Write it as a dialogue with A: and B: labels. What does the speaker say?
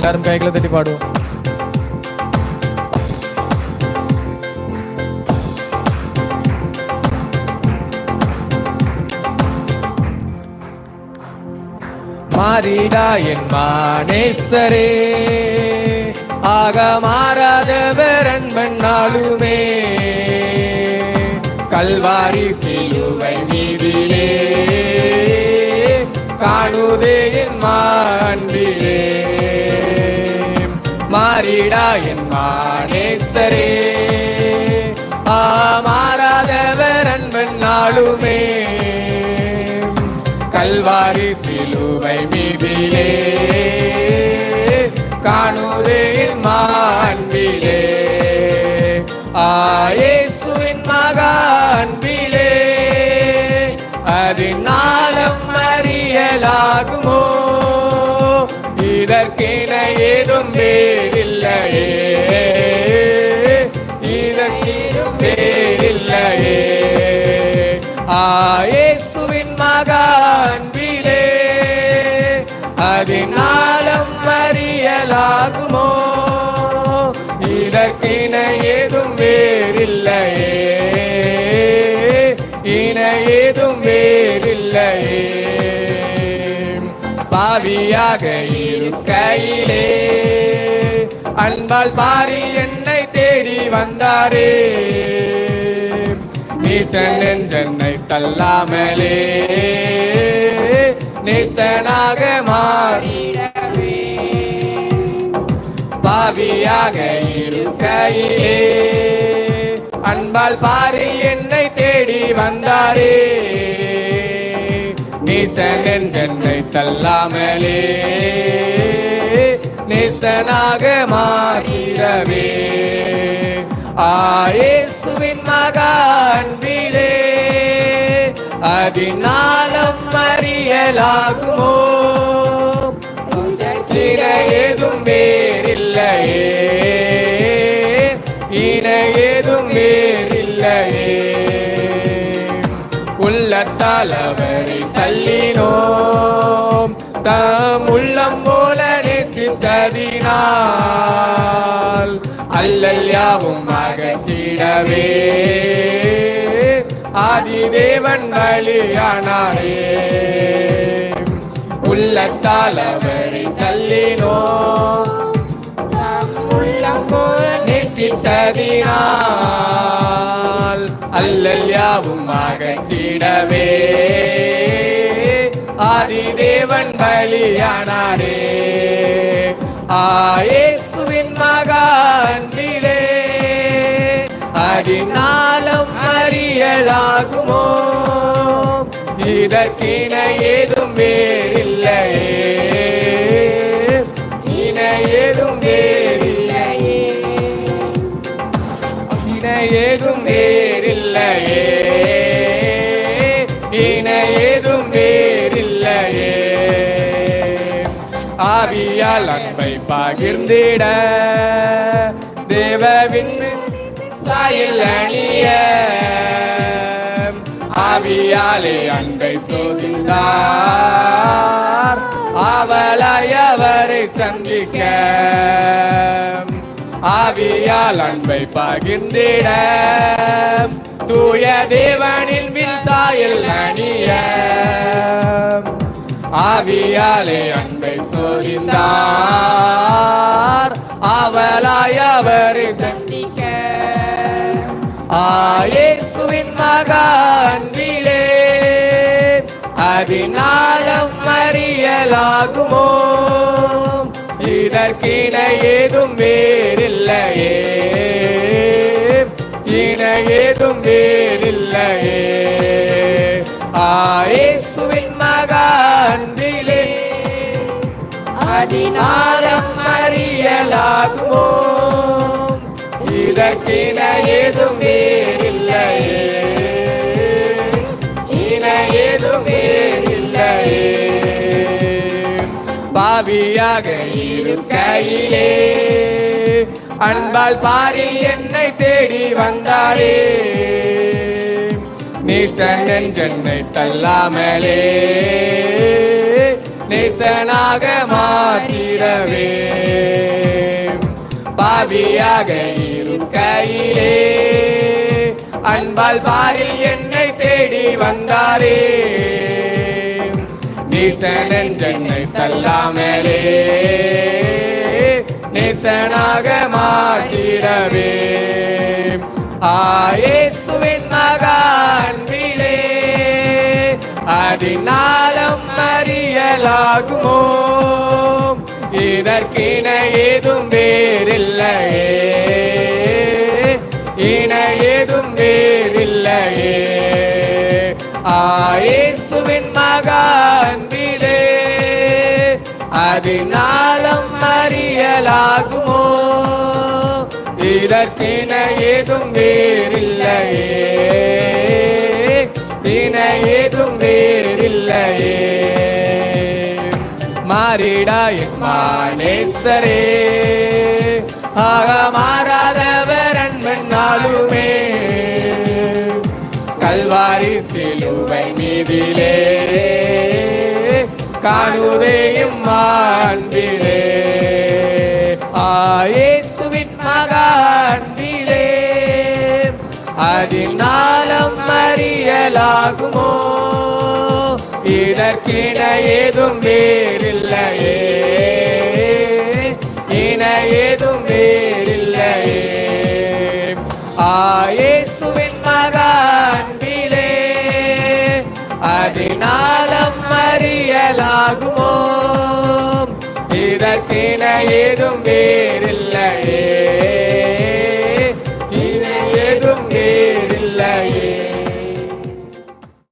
A: எல்லாரும் கைகளை தட்டி பாடுவோம் மாறிடா என் மானேசரே ஆக மாறாதவர் அன்பன் நாளுமே கல்வாரி சிலுவை நீதிலே காணுதே என் மாண்பிலே மாறிடா என் மானேசரே ஆ மாறாதவர் அன்பன் நாளுமே. கல்வாரி சிலுவை மீதிலே. காணுதே என் ஏதும் வேறில்லையே இதற்கும் வேறில்லையே ஆயேசுவின் மகான்பிலே அதனாலும் அறியலாகுமோ? இதற்கின ஏதும் வேறில்லையே இன ஏதும் வேறில்லையே ஆவியாக இருக்கையிலே. அன்பால் பாரி என்னை தேடி வந்தாரே. நீசன் என்றென்னை தள்ளாமலே. நேசனாக மாறிடவே. பாவியாக இருக்கையிலே. அன்பால் பாரி என்னை தேடி வந்தாரே. நேசன் என்றென்னை தள்ளாமலே நேசனாக மாறிடவே. ஆயேசுவின் மகான்பிலே அதினாலும் அறியலாகுமோ? தலைவரை தள்ளினோம். தாம் உள்ளம் போல நேசித்ததினால் அல்லல் யாவும் அகற்றிடவே. ஆதிதேவன் வழியானாரே. உள்ளத்தால் அவரை தள்ளினோ உள்ளம் போல நேசித்ததினால் அல்லல் யாவும் அகற்றிடவே ஆதிதேவன் பலியானாரே. ஆயேசுவின் மகாண்டிலே அதினாலும் அறியலாகுமோ? இதற்கின ஏது இன ஏதும் வேறில்லையே. ஆவியால் அன்பை பகிர்ந்திட. தேவவின் சாயில் அணிய. ஆவியாலே அன்பை சோதிந்தார் அவளாய் அவரை சந்திக்க. ஆவியால் அன்பை பகிர்ந்திட. தூய தேவனி வில் சாயல் அணிய ஆவியாலே அன்பை சொரிந்தார் அவளாய் அவரை சந்திக்க ஆயேசுவின் மகான்பிலே அதினாலும் அறியலாகுமோ? இதற்கின ஏதும் வேறில்லையே. இன ஏதும் வேறில்லையே. இயேசுவின் மகாண்டிலே அதினாலும் அறியலாகுமோ? இதற்கின ஏதும் வேறில்லையே. இன ஏதும் வேறில்லையே. பாவியாக இருக்கையிலே அன்பால் பாரில் என்னை தேடி வந்தாரே. நீசன் என்றென்னை தள்ளாமலே. நேசனாக மாற்றிடவே. பாவியாக இருக்கையிலே அன்பால் பாரில் என்னை தேடி வந்தாரே. நேசனன் ஜன்னை தள்ளாமலே. நேசனாக மாற்றிடவே. ஆயேசுவின் மகா அதினாலும் அறியலாகுமோ? இதற்கின ஏதும் வேறில்லையே. இன ஏதும் வேறில்லையே. ஆயேசுவின் மகாந்திலே அதினாலும் அறியலாகுமோ? இதற்கின ஏதும் வேறில்லையே. இன ஏதும் வேறில்லையே. மாறிடாயின் மானேஸ்வரே. ஆக மாறாதவர் அன்பன் நாளுமே. கல்வாரி சிலுவை மீதிலே. காணுதேயும் மாண்பிலே ஆயேசுவின் மகாண்பிலே அதின் அறியலாகுமோ இதற்கின ஏதும் வேறில்லையே. இன ஏதும் வேறில்லையே ஆயேசுவின் மகான்பிலே அதனாலம் அறியலாகுமோ? இதற்கின ஏதும் வேறில்லையே